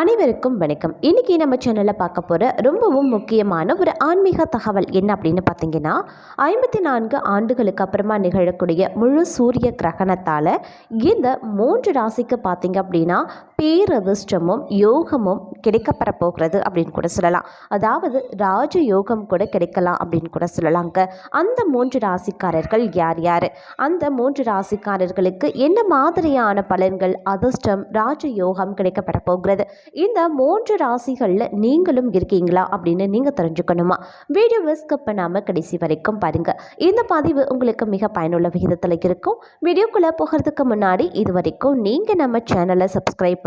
அனைவருக்கும் வணக்கம். இன்னைக்கு நம்ம சேனலில் பார்க்க போகிற ரொம்பவும் முக்கியமான ஒரு ஆன்மீக தகவல் என்ன அப்படின்னு பார்த்தீங்கன்னா ஐம்பத்தி நான்கு ஆண்டுகளுக்கு அப்புறமா நிகழக்கூடிய முழு சூரிய கிரகணத்தால் இந்த மூன்று ராசிக்கு பார்த்தீங்க அப்படின்னா பேரதிர்ஷ்டமும் யோகமும் கிடைக்கப்பெற போகிறது அப்படின்னு கூட சொல்லலாம். அதாவது ராஜ யோகம் கூட கிடைக்கலாம் அப்படின்னு கூட சொல்லலாங்க. அந்த மூன்று ராசிக்காரர்கள் யார் யார்? அந்த மூன்று ராசிக்காரர்களுக்கு என்ன மாதிரியான பலன்கள் அதிர்ஷ்டம் ராஜ யோகம் கிடைக்கப்பெற போகிறது? இந்த மூன்று ராசிகளில் நீங்களும் இருக்கீங்களா அப்படின்னு நீங்கள் தெரிஞ்சுக்கணுமா? வீடியோவை ஸ்கிப் பண்ணாமல் கடைசி வரைக்கும் பாருங்கள் இந்த பதிவு உங்களுக்கு மிக பயனுள்ள விகிதத்தில் இருக்கும். வீடியோக்குள்ளே போகிறதுக்கு முன்னாடி இது வரைக்கும் நீங்கள் நம்ம சேனலை சப்ஸ்கிரைப்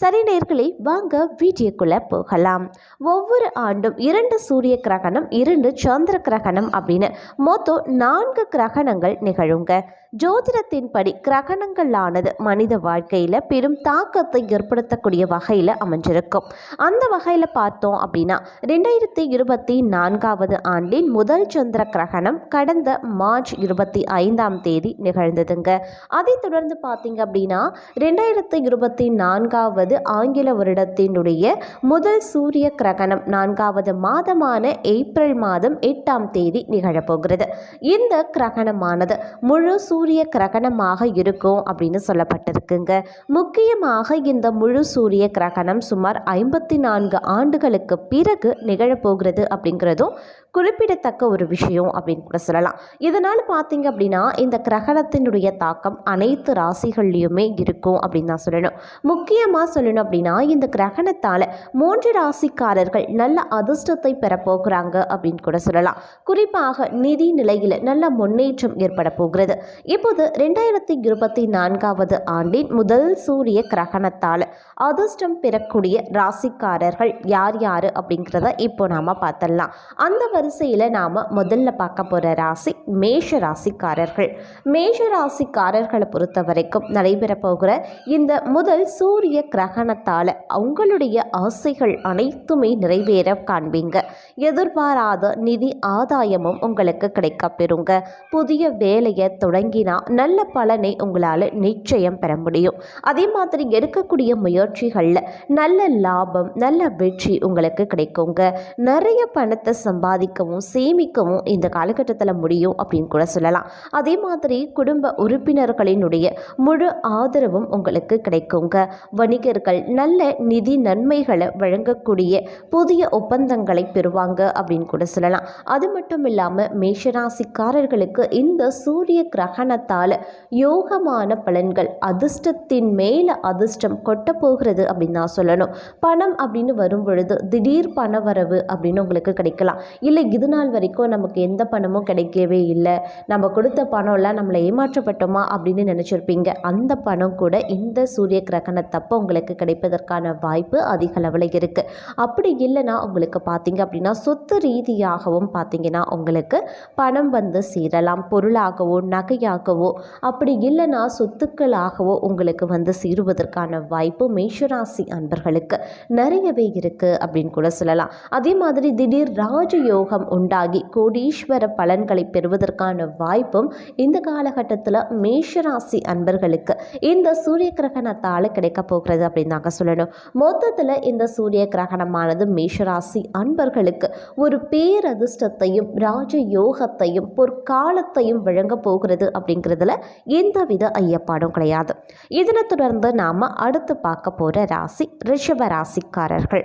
சரி நேர்களை வாங்க வீடியோக்குள்ளே போகலாம். ஒவ்வொரு ஆண்டும் இரண்டு சூரிய கிரகணம் இரண்டு சந்திர கிரகணம் அப்படின்னு மொத்தம் நான்கு கிரகணங்கள் நிகழுங்க. ஜோதிடத்தின்படி கிரகணங்களானது மனித வாழ்க்கையில் பெரும் தாக்கத்தை ஏற்படுத்தக்கூடிய வகையில் அமைஞ்சிருக்கும். அந்த வகையில் பார்த்தோம் அப்படின்னா ரெண்டாயிரத்தி இருபத்தி நான்காவது ஆண்டின் முதல் சந்திர கிரகணம் கடந்த மார்ச் இருபத்தி ஐந்தாம் தேதி நிகழ்ந்ததுங்க. அதைத் தொடர்ந்து பார்த்தீங்க அப்படின்னா ரெண்டாயிரத்தி இருபத்தி நான்காவது ஆங்கில வருடத்தினுடைய முதல் சூரிய கிரகணம் நான்காவது மாதமான ஏப்ரல் மாதம் எட்டாம் தேதி நிகழப்போகிறது. இந்த கிரகணமானது முழு சூரிய கிரகணமாக இருக்கும் அப்படின்னு சொல்லப்பட்டிருக்குங்க. முக்கியமாக இந்த முழு சூரிய கிரகணம் சுமார் ஐம்பத்தி நான்கு ஆண்டுகளுக்கு பிறகு நிகழப்போகிறது அப்படிங்கிறதும் குறிப்பிடத்தக்க ஒரு விஷயம் அப்படின்னு கூட சொல்லலாம். இதனால் பார்த்தீங்க அப்படின்னா இந்த கிரகணத்தினுடைய தாக்கம் அனைத்து ராசிகள்லையுமே இருக்கும் அப்படின்னு தான் சொல்லணும். முக்கியமாக சொல்லணும் அப்படின்னா இந்த கிரகணத்தால் மூன்று ராசிக்காரர்கள் நல்ல அதிர்ஷ்டத்தை பெறப்போகிறாங்க அப்படின்னு கூட சொல்லலாம். குறிப்பாக நிதி நிலையில் நல்ல முன்னேற்றம் ஏற்பட போகிறது. இப்போது ரெண்டாயிரத்தி இருபத்தி நான்காவது ஆண்டின் முதல் சூரிய கிரகணத்தால் அதிர்ஷ்டம் பெறக்கூடிய ராசிக்காரர்கள் யார் யார் அப்படிங்கிறத இப்போ நாம் பார்த்துடலாம். அந்த வரிசையில் நாம் முதல்ல பார்க்க போகிற ராசி மேஷ ராசிக்காரர்கள். மேஷ ராசிக்காரர்களை பொறுத்த வரைக்கும் நடைபெற போகிற இந்த முதல் சூரிய கிரகணத்தால் அவங்களுடைய ஆசைகள் அனைத்துமே நிறைவேற காண்பீங்க. எதிர்பாராத நிதி ஆதாயமும் உங்களுக்கு கிடைக்க பெறுங்க. புதிய வேலையை தொடங்கினா நல்ல பலனை உங்களால் நிச்சயம் பெற முடியும். அதே மாதிரி எடுக்கக்கூடிய முயற்சிகளில் நல்ல லாபம் நல்ல வெற்றி உங்களுக்கு கிடைக்குங்க. நிறைய பணத்தை சம்பாதிக்கவும் சேமிக்கவும் இந்த காலகட்டத்தில் முடியும் அப்படின்னு கூட சொல்லலாம். அதே மாதிரி குடும்ப உறுப்பினர்களினுடைய முழு ஆதரவும் உங்களுக்கு கிடைக்குங்க. வணிக இளைஞர்கள் நல்ல நிதி நன்மைகளை வழங்கக்கூடிய புதிய ஒப்பந்தங்களை பெறுவாங்க அப்படின்னு கூட சொல்லலாம். அது மட்டும் இல்லாமல் மேஷராசிக்காரர்களுக்கு இந்த சூரிய கிரகணத்தால் யோகமான பலன்கள் அதிர்ஷ்டத்தின் மேலே அதிர்ஷ்டம் கொட்ட போகிறது அப்படின்னு நான் சொல்லணும். பணம் அப்படின்னு வரும் பொழுது திடீர் பண வரவு அப்படின்னு உங்களுக்கு கிடைக்கலாம். இல்லை இது நாள் வரைக்கும் நமக்கு எந்த பணமும் கிடைக்கவே இல்லை. நம்ம கொடுத்த பணம்லாம் நம்மளை ஏமாற்றப்பட்டோமா அப்படின்னு நினச்சிருப்பீங்க. அந்த பணம் கூட இந்த சூரிய கிரகணத்தப்போ உங்களுக்கு கிடைப்பதற்கான வாய்ப்பு அதிக அளவில் இருக்குது அப்படி இல்லைன்னா உங்களுக்கு பார்த்தீங்க அப்படின்னா சொத்து ரீதியாகவும் பார்த்தீங்கன்னா உங்களுக்கு பணம் வந்து சேரலாம். பொருளாகவோ நகையாகவோ அப்படி இல்லைன்னா சொத்துக்களாகவோ உங்களுக்கு வந்து சேருவதற்கான வாய்ப்பு மேஷராசி அன்பர்களுக்கு நிறையவே இருக்குது அப்படின்னு கூட சொல்லலாம். அதே மாதிரி திடீர் ராஜயோகம் உண்டாகி கோடீஸ்வர பலன்களை பெறுவதற்கான வாய்ப்பும் இந்த காலகட்டத்தில் மேஷராசி அன்பர்களுக்கு. இந்த சூரிய கிரகணத்தால் கிடைக்க போகிறது அப்படின்னு தாங்க சொல்லணும். மொத்தத்தில் இந்த சூரிய கிரகணமானது மேஷராசி அன்பர்களுக்கு ஒரு பேரதிர்ஷ்டத்தையும் ராஜ யோகத்தையும் பொற்காலத்தையும் வழங்க போகிறது அப்படிங்கிறதுல எந்தவித ஐயப்பாடும் கிடையாது. இதனை தொடர்ந்து நாம் அடுத்து பார்க்க போகிற ராசி ரிஷப ராசிக்காரர்கள்.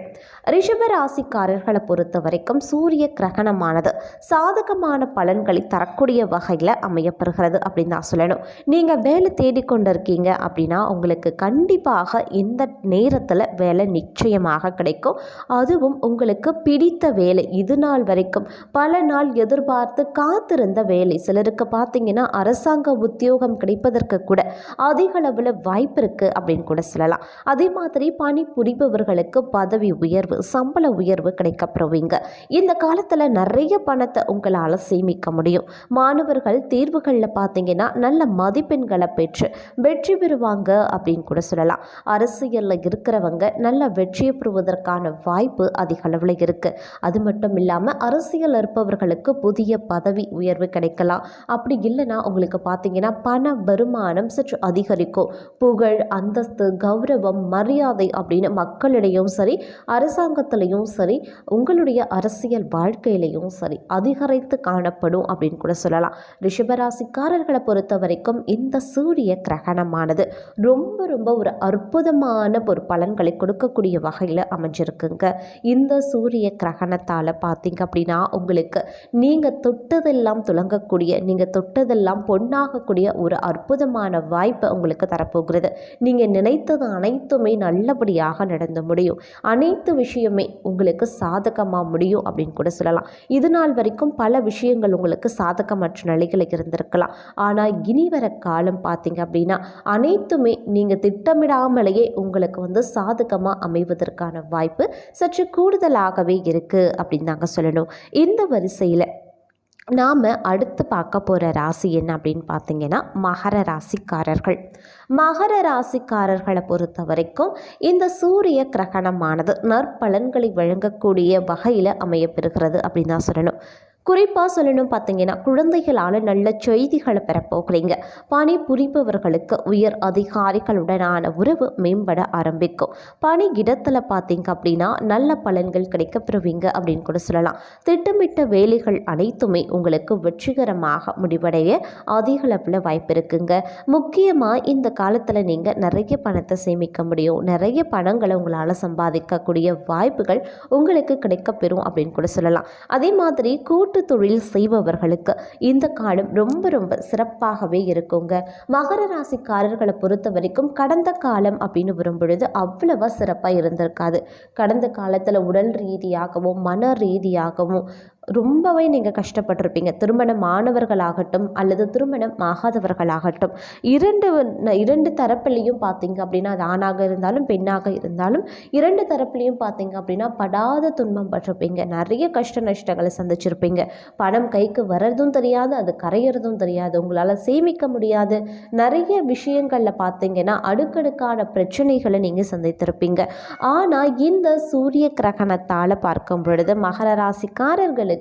ரிஷபராசிக்காரர்களை பொறுத்த வரைக்கும் சூரிய கிரகணமானது சாதகமான பலன்களை தரக்கூடிய வகையில் அமையப்படுகிறது அப்படின்னு தான் சொல்லணும். நீங்கள் வேலை தேடிக்கொண்டு இருக்கீங்க அப்படின்னா உங்களுக்கு கண்டிப்பாக இந்த நேரத்தில் வேலை நிச்சயமாக கிடைக்கும். அதுவும் உங்களுக்கு பிடித்த வேலை இது நாள் வரைக்கும். பல நாள் எதிர்பார்த்து காத்திருந்த வேலை. சிலருக்கு பார்த்தீங்கன்னா அரசாங்க உத்தியோகம் கிடைப்பதற்கு கூட அதிக அளவில் வாய்ப்பு இருக்குது அப்படின்னு கூட சொல்லலாம். அதே மாதிரி பணி புரிபவர்களுக்கு பதவி உயர்வு சம்பள உயர்வு கிடைக்கப்படுவீங்க இந்த காலத்தில் நிறைய பணத்தை உங்களால் சேமிக்க முடியும். மாணவர்கள் தேர்வுகளில் பார்த்தீங்கன்னா நல்ல மதிப்பெண்களை பெற்று வெற்றி பெறுவாங்க அப்படின்னு கூட சொல்லலாம். அரசியலில் இருக்கிறவங்க நல்ல வெற்றியை பெறுவதற்கான வாய்ப்பு அதிக அளவில் இருக்குது அது மட்டும் இல்லாமல் அரசியல் இருப்பவர்களுக்கு புதிய பதவி உயர்வு கிடைக்கலாம். அப்படி இல்லைன்னா உங்களுக்கு பார்த்தீங்கன்னா பண வருமானம் சற்று அதிகரிக்கும். புகழ் அந்தஸ்து கௌரவம் மரியாதை அப்படின்னு மக்களிடையும் சரி அரசாங்கத்திலையும் சரி உங்களுடைய அரசியல் வாழ்க்கையிலையும் சரி அதிகரித்து காணப்படும் அப்படின்னு கூட சொல்லலாம். ரிஷபராசிக்காரர்களை பொறுத்த வரைக்கும் இந்த சூரிய கிரகணமானது ரொம்ப ரொம்ப ஒரு அற்புதமான ஒரு பலன்களை கொடுக்கக்கூடிய வகையில் அமைஞ்சிருக்குங்க. இந்த சூரிய கிரகணத்தால் பார்த்தீங்க அப்படின்னா உங்களுக்கு நீங்கள் தொட்டதெல்லாம் துலங்கக்கூடிய நீங்கள் தொட்டதெல்லாம் பொண்ணாகக்கூடிய ஒரு அற்புதமான வாய்ப்பை உங்களுக்கு தரப்போகிறது. நீங்கள் நினைத்தது அனைத்துமே நல்லபடியாக நடந்து முடியும். அனைத்து விஷயமே உங்களுக்கு சாதகமாக முடியும் அப்படின்னு கூட சொல்லலாம். இது நாள் வரைக்கும் பல விஷயங்கள் உங்களுக்கு சாதகமற்ற நிலைகள் இருந்திருக்கலாம். ஆனால் இனி வர காலம் பார்த்தீங்க அப்படின்னா அனைத்துமே நீங்கள் திட்டமிடாமலேயே உங்களுக்கு வந்து சாதகமாக அமைவதற்கான வாய்ப்பு சற்று கூடுதலாகவே இருக்குது அப்படின்னு தாங்க சொல்லணும். இந்த வரிசையில் நாம் அடுத்து பார்க்க போகிற ராசி என்ன அப்படின்னு பார்த்தீங்கன்னா மகர ராசிக்காரர்கள். மகர ராசிக்காரர்களை பொறுத்த வரைக்கும் இந்த சூரிய கிரகணமானது நற்பலன்களை வழங்கக்கூடிய வகையில் அமையப்பெறுகிறது அப்படின்னு தான் சொல்லணும். குறிப்பாக சொல்லணும் பார்த்தீங்கன்னா குழந்தைகளால் நல்ல செய்திகளை பெறப்போகிறீங்க பணி புரிபவர்களுக்கு உயர் அதிகாரிகளுடனான உறவு மேம்பட ஆரம்பிக்கும். பணி இடத்துல பார்த்தீங்க அப்படின்னா நல்ல பலன்கள் கிடைக்கப்பெறுவீங்க அப்படின்னு கூட சொல்லலாம். திட்டமிட்ட வேலைகள் அனைத்துமே உங்களுக்கு வெற்றிகரமாக முடிவடைய அதிக அளவில் வாய்ப்பு இருக்குங்க. முக்கியமாக இந்த காலத்தில் நீங்கள் நிறைய பணத்தை சேமிக்க முடியும். நிறைய பணங்களை உங்களால் சம்பாதிக்கக்கூடிய வாய்ப்புகள் உங்களுக்கு கிடைக்கப்பெறும் அப்படின்னு கூட சொல்லலாம். அதே மாதிரி கூட்டு தொழில் செய்பவர்களுக்கு இந்த காலம் ரொம்ப ரொம்ப சிறப்பாகவே இருக்குங்க. மகர ராசிக்காரர்களை பொறுத்த வரைக்கும் கடந்த காலம் அப்படின்னு வரும்பொழுது அவ்வளவா சிறப்பாக இருந்திருக்காது. கடந்த காலத்தில் உடல் ரீதியாகவும் மன ரீதியாகவும் ரொம்பவே நீங்கள் கஷ்டப்பட்டிருப்பீங்க. திருமணம் ஆனவர்களாகட்டும் அல்லது திருமணம் ஆகாதவர்களாகட்டும். இரண்டு இரண்டு தரப்புலையும் பார்த்தீங்க அப்படின்னா அது ஆணாக இருந்தாலும் பெண்ணாக இருந்தாலும் இரண்டு தரப்புலையும் பார்த்தீங்க அப்படின்னா படாத துன்பம் பட்டிருப்பீங்க. நிறைய கஷ்ட நஷ்டங்களை சந்திச்சிருப்பீங்க. பணம் கைக்கு வர்றதும் தெரியாது அது கரையிறதும் தெரியாது. உங்களால் சேமிக்க முடியாது. நிறைய விஷயங்களில் பார்த்தீங்கன்னா அடுக்கடுக்கான பிரச்சனைகளை நீங்கள் சந்தித்திருப்பீங்க. ஆனால் இந்த சூரிய கிரகணத்தால் பார்க்கும் பொழுது மகர ராசிக்காரர்களுக்கு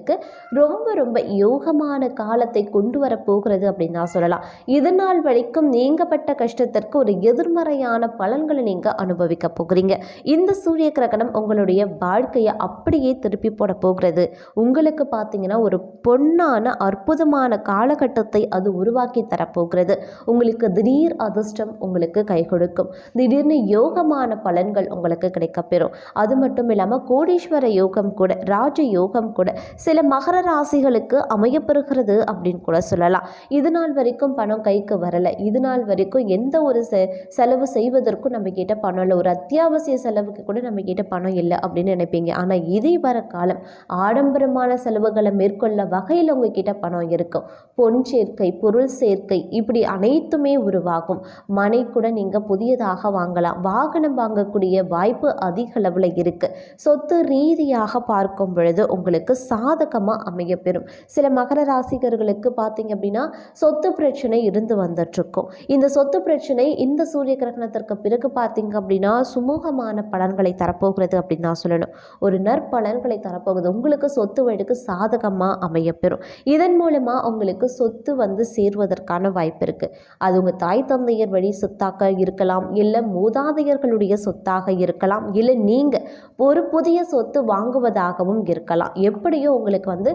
ரொம்ப ரொம்ப யோகமான காலத்தை கொண்டு வர போகிறது அப்படின்னு தான் சொல்லலாம். இது நாள் வரைக்கும் நீங்கப்பட்ட கஷ்டத்திற்கு ஒரு எதிர்மறையான பலன்களை நீங்கள் அனுபவிக்க போகிறீங்க. இந்த சூரிய கிரகணம் உங்களுடைய வாழ்க்கையை அப்படியே திருப்பி போட போகிறது. உங்களுக்கு பார்த்தீங்கன்னா ஒரு பொன்னான அற்புதமான காலகட்டத்தை அது உருவாக்கி தரப்போகிறது உங்களுக்கு திடீர் அதிர்ஷ்டம் உங்களுக்கு கை கொடுக்கும். திடீர்னு யோகமான பலன்கள் உங்களுக்கு கிடைக்கப்பெறும் அது மட்டும் இல்லாமல் கோடீஸ்வர யோகம் கூட ராஜ யோகம் கூட சில மகர ராசிகளுக்கு அமையப்பெறுகிறது அப்படின்னு கூட சொல்லலாம். இது நாள் வரைக்கும் பணம் கைக்கு வரலை. இது நாள் வரைக்கும் எந்த ஒரு செ செலவு செய்வதற்கும் நம்ம கிட்ட பணம் இல்லை. ஒரு அத்தியாவசிய செலவுக்கு கூட நம்ம கிட்ட பணம் இல்லை அப்படின்னு நினைப்பீங்க. ஆனால் இதை வர காலம் ஆடம்பரமான செலவுகளை மேற்கொள்ள வகையில் உங்ககிட்ட பணம் இருக்கும். பொன் சேர்க்கை பொருள் சேர்க்கை இப்படி அனைத்துமே உருவாகும். மனை கூட நீங்கள் புதியதாக வாங்கலாம். வாகனம் வாங்கக்கூடிய வாய்ப்பு அதிக அளவில் இருக்குது சொத்து ரீதியாக பார்க்கும் பொழுது உங்களுக்கு சாதகமாக அமையப்பெறும். சில மகர ராசிகர்களுக்கு பார்த்தீங்க அப்படின்னா சொத்து பிரச்சனை இருந்து வந்துட்டுருக்கும். இந்த சொத்து பிரச்சனை இந்த சூரிய கிரகணத்திற்கு பிறகு பார்த்தீங்க அப்படின்னா சுமூகமான பலன்களை தரப்போகிறது அப்படின்னு தான் சொல்லணும். ஒரு நற்பலன்களை தரப்போகுது உங்களுக்கு சொத்து வழிக்கு சாதகமாக அமையப்பெறும். இதன் மூலமாக உங்களுக்கு சொத்து வந்து சேர்வதற்கான வாய்ப்பு இருக்குது அது உங்கள் தாய் தந்தையர் வழி சொத்தாக இருக்கலாம் இல்லை மூதாதையர்களுடைய சொத்தாக இருக்கலாம் இல்லை நீங்கள் ஒரு புதிய சொத்து வாங்குவதாகவும் இருக்கலாம். எப்படியோ உங்களுக்கு வந்து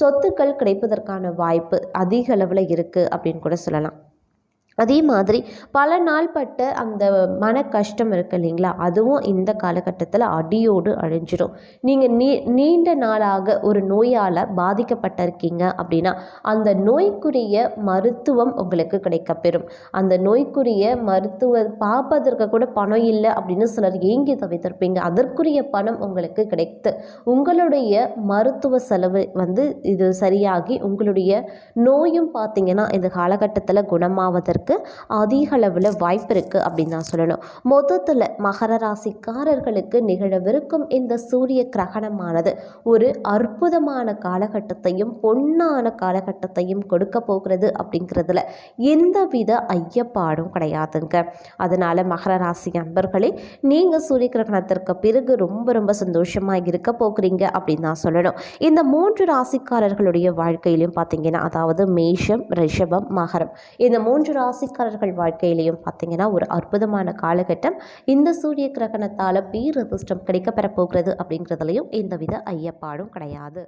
சொத்துக்கள் கிடைப்பதற்கான வாய்ப்பு அதிக அளவில் இருக்குது அப்படின்னு கூட சொல்லலாம். அதே மாதிரி பல நாள் பட்ட அந்த மன கஷ்டம் இருக்கு இல்லைங்களா? அதுவும் இந்த காலகட்டத்தில் அடியோடு அழிஞ்சிடும் நீங்கள் நீ நீண்ட நாளாக ஒரு நோயால் பாதிக்கப்பட்டிருக்கீங்க அப்படின்னா அந்த நோய்க்குரிய மருத்துவம் உங்களுக்கு கிடைக்கப்பெறும். அந்த நோய்க்குரிய மருத்துவ பார்ப்பதற்கு கூட பணம் இல்லை அப்படின்னு சிலர் ஏங்கி தவித்திருப்பீங்க. அதற்குரிய பணம் உங்களுக்கு கிடைத்து உங்களுடைய மருத்துவ செலவு வந்து இது சரியாகி உங்களுடைய நோயும் பார்த்தீங்கன்னா இந்த காலகட்டத்தில் குணமாவதற்கு கிடைக்கிறதுக்கு அதிக அளவில் வாய்ப்பு இருக்குது அப்படின்னு தான் சொல்லணும். மொத்தத்தில் மகர ராசிக்காரர்களுக்கு நிகழவிருக்கும் இந்த சூரிய கிரகணமானது ஒரு அற்புதமான காலகட்டத்தையும் பொன்னான காலகட்டத்தையும் கொடுக்க போகிறது அப்படிங்கிறதுல எந்தவித ஐயப்பாடும் கிடையாதுங்க. அதனால் மகர ராசி நண்பர்களே நீங்கள் சூரிய கிரகணத்திற்கு பிறகு ரொம்ப ரொம்ப சந்தோஷமாக இருக்க போகிறீங்க அப்படின்னு தான் சொல்லணும். இந்த மூன்று ராசிக்காரர்களுடைய வாழ்க்கையிலும் பார்த்தீங்கன்னா அதாவது மேஷம் ரிஷபம் மகரம். இந்த மூன்று ராசிக்காரர்கள் வாழ்க்கையிலையும் பார்த்தீங்கன்னா ஒரு அற்புதமான காலகட்டம். இந்த சூரிய கிரகணத்தால் பேரதிர்ஷ்டம் கிடைக்கப்பெற போகிறது அப்படிங்கிறதுலையும் எந்தவித ஐயப்பாடும் கிடையாது.